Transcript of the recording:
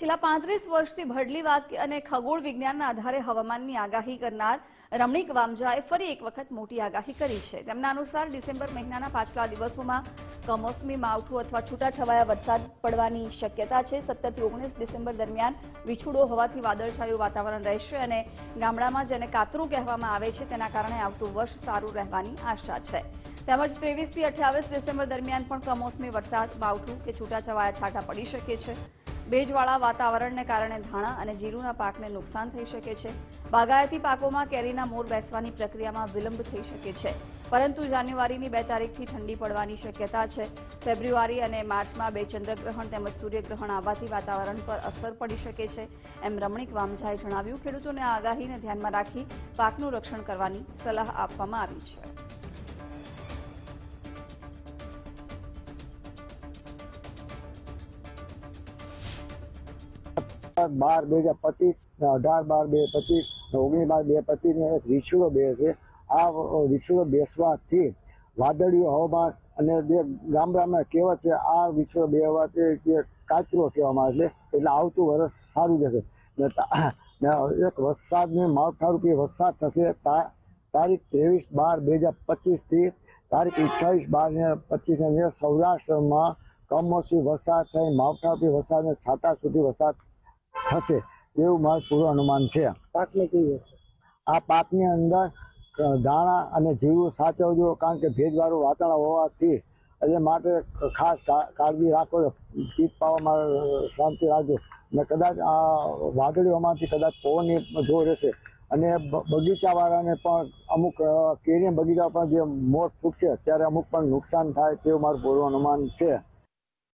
છેલ્લા પાંત્રીસ વર્ષથી ભડલી વાક્ય અને ખગોળ વિજ્ઞાનના આધારે હવામાનની આગાહી કરનાર રમણીક વામજાએ ફરી એક વખત મોટી આગાહી કરી છે. તેમના અનુસાર ડિસેમ્બર મહિનાના પાછલા દિવસોમાં કમોસમી માવઠું અથવા છૂટાછવાયા વરસાદ પડવાની શક્યતા છે. સત્તરથી ઓગણીસ ડિસેમ્બર દરમિયાન વિછુડો હોવાથી વાદળછાયું વાતાવરણ રહેશે અને ગામડામાં જેને કાતરું કહેવામાં આવે છે તેના કારણે આવતું વર્ષ સારું રહેવાની આશા છે. તેમજ ત્રેવીસથી અઠ્યાવીસ ડિસેમ્બર દરમિયાન પણ કમોસમી વરસાદ, માવઠું કે છૂટાછવાયા છાંટા પડી શકે છે. ભેજવાળા વાતાવરણને કારણે ધાણા અને જીરુના પાકને નુકસાન થઈ શકે છે. બાગાયતી પાકોમાં કેરીના મોર બેસવાની પ્રક્રિયામાં વિલંબ થઈ શકે છે. પરંતુ જાન્યુઆરીની બે તારીખથી ઠંડી પડવાની શક્યતા છે. ફેબ્રુઆરી અને માર્ચમાં બે ચંદ્રગ્રહણ તેમજ સૂર્યગ્રહણ આવવાથી વાતાવરણ પર અસર પડી શકે છે, એમ રમણીક વામઝાએ જણાવ્યું. ખેડૂતોને આગાહીને ધ્યાનમાં રાખી પાકનું રક્ષણ કરવાની સલાહ આપવામાં આવી છે. બાર, બે હજાર પચીસ અઢાર, બાર, બે પચીસ ઓગણીસ, બાર, બે પચીસ ને એક વિષુડો બે છે. આ વિષુડો બેસવાથી વાદળીયું હવામાન અને જે ગામડામાં કહેવત છે, આ વિશ્વ બેવાથી જે કાચરો કહેવામાં આવે છે, એટલે આવતું વરસ સારું જશે. ને એક વરસાદની માવઠારૂપી વરસાદ થશે તારીખ ત્રેવીસ, બાર, બે હજાર પચીસથી તારીખ અઠ્ઠાવીસ, બાર ને પચીસ સૌરાષ્ટ્રમાં કમોસમી વરસાદ થઈ, માવઠારૂપી વરસાદ ને છાટા સુધી વરસાદ થશે એવું મારું પૂરું અનુમાન છે. પાકને કેવી હશે આ પાકની અંદર દાણા અને જીવું સાચવજો કારણ કે ભેજવાળું વાતાવરણ હોવાથી એટલે માટે ખાસ કાળજી રાખો પીક પાવામાં શાંતિ રાખજો. ને કદાચ આ વાદળીઓમાંથી કદાચ પવનની જોર રહેશે અને બગીચાવાળાને પણ અમુક કેરી કેરીના બગીચા પર જે મોર ફૂટશે ત્યારે અમુક પણ નુકસાન થાય તેવું મારું પૂરું અનુમાન છે.